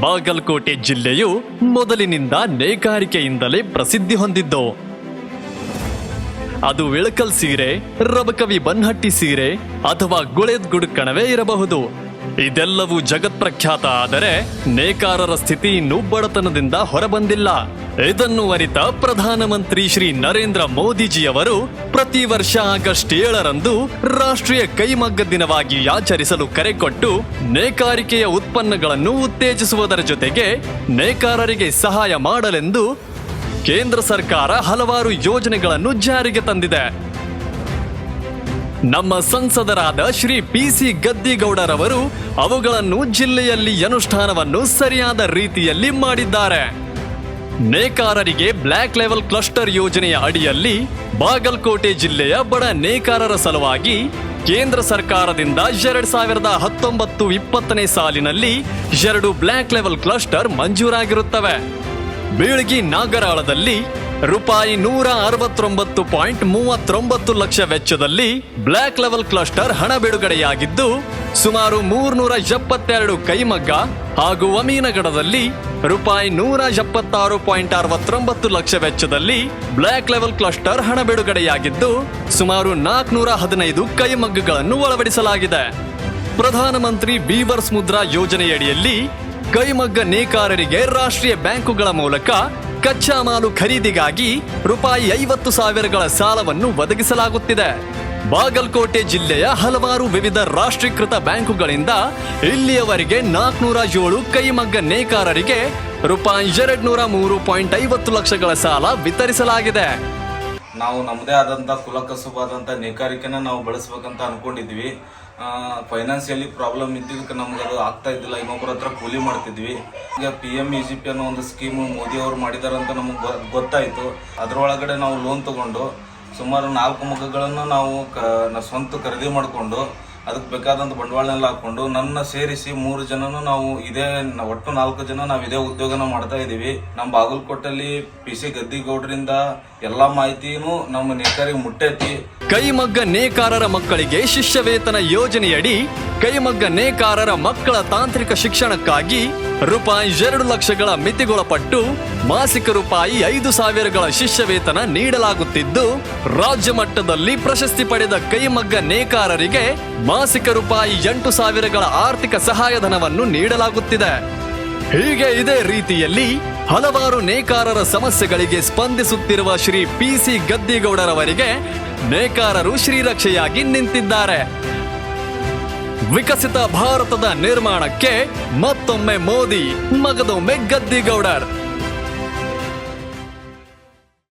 ಬಾಗಲಕೋಟೆ ಜಿಲ್ಲೆಯು ಮೊದಲಿನಿಂದ ನೇಕಾರಿಕೆಯಿಂದಲೇ ಪ್ರಸಿದ್ಧಿ ಹೊಂದಿದ್ದು. ಅದು ವಿಳಕಲ್ ಸೀರೆ, ರಬಕವಿ ಬನ್ಹಟ್ಟಿ ಸೀರೆ ಅಥವಾ ಗುಳೆದ್ ಗುಡುಕಣವೇ ಇರಬಹುದು. ಇದೆಲ್ಲವೂ ಜಗತ್ಪ್ರಖ್ಯಾತ ಆದರೆ ನೇಕಾರರ ಸ್ಥಿತಿ ಇನ್ನೂ ಬಡತನದಿಂದ ಹೊರಬಂದಿಲ್ಲ. ಇದನ್ನು ಅರಿತ ಪ್ರಧಾನಮಂತ್ರಿ ಶ್ರೀ ನರೇಂದ್ರ ಮೋದಿಜಿಯವರು ಪ್ರತಿ ವರ್ಷ ಆಗಸ್ಟ್ ಏಳರಂದು ರಾಷ್ಟ್ರೀಯ ಕೈಮಗ್ಗ ದಿನವಾಗಿ ಆಚರಿಸಲು ಕರೆ ಕೊಟ್ಟು ನೇಕಾರಿಕೆಯ ಉತ್ಪನ್ನಗಳನ್ನು ಉತ್ತೇಜಿಸುವುದರ ಜೊತೆಗೆ ನೇಕಾರರಿಗೆ ಸಹಾಯ ಮಾಡಲೆಂದು ಕೇಂದ್ರ ಸರ್ಕಾರ ಹಲವಾರು ಯೋಜನೆಗಳನ್ನು ಜಾರಿಗೆ ತಂದಿದೆ. ನಮ್ಮ ಸಂಸದರಾದ ಶ್ರೀ ಪಿ ಸಿ ಗದ್ದಿಗೌಡರವರು ಅವುಗಳನ್ನು ಜಿಲ್ಲೆಯಲ್ಲಿ ಅನುಷ್ಠಾನವನ್ನು ಸರಿಯಾದ ರೀತಿಯಲ್ಲಿ ಮಾಡಿದ್ದಾರೆ. ನೇಕಾರರಿಗೆ ಬ್ಲ್ಯಾಕ್ ಲೆವೆಲ್ ಕ್ಲಸ್ಟರ್ ಯೋಜನೆಯ ಅಡಿಯಲ್ಲಿ ಬಾಗಲಕೋಟೆ ಜಿಲ್ಲೆಯ ಬಡ ನೇಕಾರರ ಸಲುವಾಗಿ ಕೇಂದ್ರ ಸರ್ಕಾರದಿಂದ ಎರಡ್ ಸಾವಿರದ ಹತ್ತೊಂಬತ್ತು ಇಪ್ಪತ್ತನೇ ಸಾಲಿನಲ್ಲಿ ಎರಡು ಬ್ಲ್ಯಾಕ್ ಲೆವೆಲ್ ಕ್ಲಸ್ಟರ್ ಮಂಜೂರಾಗಿರುತ್ತವೆ. ಬೀಳ್ಗಿ ನಾಗರಾಳದಲ್ಲಿ ರೂಪಾಯಿ ನೂರ ಅರವತ್ತೊಂಬತ್ತು ಪಾಯಿಂಟ್ ಮೂವತ್ತೊಂಬತ್ತು ಲಕ್ಷ ವೆಚ್ಚದಲ್ಲಿ ಬ್ಲ್ಯಾಕ್ ಲೆವೆಲ್ ಕ್ಲಸ್ಟರ್ ಹಣ ಬಿಡುಗಡೆಯಾಗಿದ್ದು, ಸುಮಾರು ಮೂರ್ನೂರ ಎಪ್ಪತ್ತೆರಡು ಕೈಮಗ್ಗ ಹಾಗೂ ಅಮೀನಗಡದಲ್ಲಿ ರೂಪಾಯಿ ನೂರ ಎಪ್ಪತ್ತಾರು ಪಾಯಿಂಟ್ ಅರವತ್ತೊಂಬತ್ತು ಲಕ್ಷ ವೆಚ್ಚದಲ್ಲಿ ಬ್ಲ್ಯಾಕ್ ಲೆವೆಲ್ ಕ್ಲಸ್ಟರ್ ಹಣ ಬಿಡುಗಡೆಯಾಗಿದ್ದು, ಸುಮಾರು ನಾಲ್ಕುನೂರ ಹದಿನೈದು ಕೈಮಗ್ಗಗಳನ್ನು ಅಳವಡಿಸಲಾಗಿದೆ ಪ್ರಧಾನಮಂತ್ರಿ ಬೀವರ್ಸ್ ಮುದ್ರಾ ಯೋಜನೆಯಡಿಯಲ್ಲಿ ಕೈಮಗ್ಗ ನೇಕಾರರಿಗೆ ರಾಷ್ಟ್ರೀಯ ಬ್ಯಾಂಕುಗಳ ಮೂಲಕ ಕಚ್ಚಾ ಮಾಲು ಖರೀದಿಗಾಗಿ ರೂಪಾಯಿ ಐವತ್ತು ಸಾವಿರಗಳ ಸಾಲವನ್ನು ಒದಗಿಸಲಾಗುತ್ತಿದೆ. ಬಾಗಲಕೋಟೆ ಜಿಲ್ಲೆಯ ಹಲವಾರು ವಿವಿಧ ರಾಷ್ಟ್ರೀಕೃತ ಬ್ಯಾಂಕುಗಳಿಂದ ಇಲ್ಲಿಯವರೆಗೆ ನಾಲ್ಕುನೂರ ಏಳು ಕೈಮಗ್ಗ ನೇಕಾರರಿಗೆ ರೂಪಾಯಿ ಎರಡ್ ನೂರ ಮೂರು ಪಾಯಿಂಟ್ ಐವತ್ತು ಲಕ್ಷಗಳ ಸಾಲ ವಿತರಿಸಲಾಗಿದೆ. ನಾವು ನಮ್ಮದೇ ಆದಂಥ ಕುಲಕಸುಬಾದಂಥ ನೇಕಾರಿಕೆನ ನಾವು ಬಳಸ್ಬೇಕಂತ ಅಂದ್ಕೊಂಡಿದ್ವಿ ಫೈನಾನ್ಸಿಯಲಿ ಪ್ರಾಬ್ಲಮ್ ಇದ್ದಿದ್ದಕ್ಕೆ ನಮ್ಗೆ ಅದು ಆಗ್ತಾ ಇದ್ದಿಲ್ಲ. ಇನ್ನೊಬ್ಬರ ಹತ್ರ ಕೂಲಿ ಮಾಡ್ತಿದ್ವಿ. ಈಗ P M E G P ಅನ್ನೋ ಒಂದು ಸ್ಕೀಮು ಮೋದಿ ಅವರು ಮಾಡಿದಾರಂತ ನಮಗೆ ಗೊತ್ತಾಯಿತು. ಅದರೊಳಗಡೆ ನಾವು ಲೋನ್ ತಗೊಂಡು ಸುಮಾರು ನಾಲ್ಕು ಮುಖಗಳನ್ನು ನಾವು ಕ ಸ್ವಂತ ಖರೀದಿ ಮಾಡಿಕೊಂಡು ಅದಕ್ಕೆ ಬೇಕಾದಂಥ ಬಂಡವಾಳನೆಲ್ಲ ಹಾಕೊಂಡು ನನ್ನ ಸೇರಿಸಿ ಮೂರು ಜನನೂ ನಾವು ಇದೇ ಒಟ್ಟು ನಾಲ್ಕು ಜನ ನಾವು ಇದೇ ಉದ್ಯೋಗನ ಮಾಡ್ತಾ ಇದ್ದೀವಿ ನಮ್ಮ ಬಾಗಲಕೋಟಲ್ಲಿ ಪಿ ಸಿ ಗದ್ದಿಗೌಡರಿಂದ ಎಲ್ಲ ಮಾಹಿತಿನೂ ನಮ್ಮ ನೇಕಾರಿಗೆ ಮುಟ್ಟೈತಿ. ಕೈಮಗ್ಗ ನೇಕಾರರ ಮಕ್ಕಳಿಗೆ ಶಿಷ್ಯವೇತನ ಯೋಜನೆಯಡಿ ಕೈಮಗ್ಗ ನೇಕಾರರ ಮಕ್ಕಳ ತಾಂತ್ರಿಕ ಶಿಕ್ಷಣಕ್ಕಾಗಿ ರೂಪಾಯಿ ಎರಡು ಲಕ್ಷಗಳ ಮಿತಿಗೊಳಪಟ್ಟು ಮಾಸಿಕ ರೂಪಾಯಿ ಐದು ಸಾವಿರಗಳ ಶಿಷ್ಯವೇತನ ನೀಡಲಾಗುತ್ತಿದ್ದು, ರಾಜ್ಯ ಮಟ್ಟದಲ್ಲಿ ಪ್ರಶಸ್ತಿ ಪಡೆದ ಕೈಮಗ್ಗ ನೇಕಾರರಿಗೆ ಮಾಸಿಕ ರೂಪಾಯಿ ಎಂಟು ಸಾವಿರಗಳ ಆರ್ಥಿಕ ಸಹಾಯಧನವನ್ನು ನೀಡಲಾಗುತ್ತಿದೆ. ಹೀಗೆ ಇದೇ ರೀತಿಯಲ್ಲಿ ಹಲವಾರು ನೇಕಾರರ ಸಮಸ್ಯೆಗಳಿಗೆ ಸ್ಪಂದಿಸುತ್ತಿರುವ ಶ್ರೀ ಪಿ ಸಿ ಗದ್ದಿಗೌಡರವರಿಗೆ ನೇಕಾರರು ಶ್ರೀರಕ್ಷೆಯಾಗಿ ನಿಂತಿದ್ದಾರೆ. ವಿಕಸಿತ ಭಾರತದ ನಿರ್ಮಾಣಕ್ಕೆ ಮತ್ತೊಮ್ಮೆ ಮೋದಿ, ಮಗದೊಮ್ಮೆ ಗದ್ದಿಗೌಡರ್.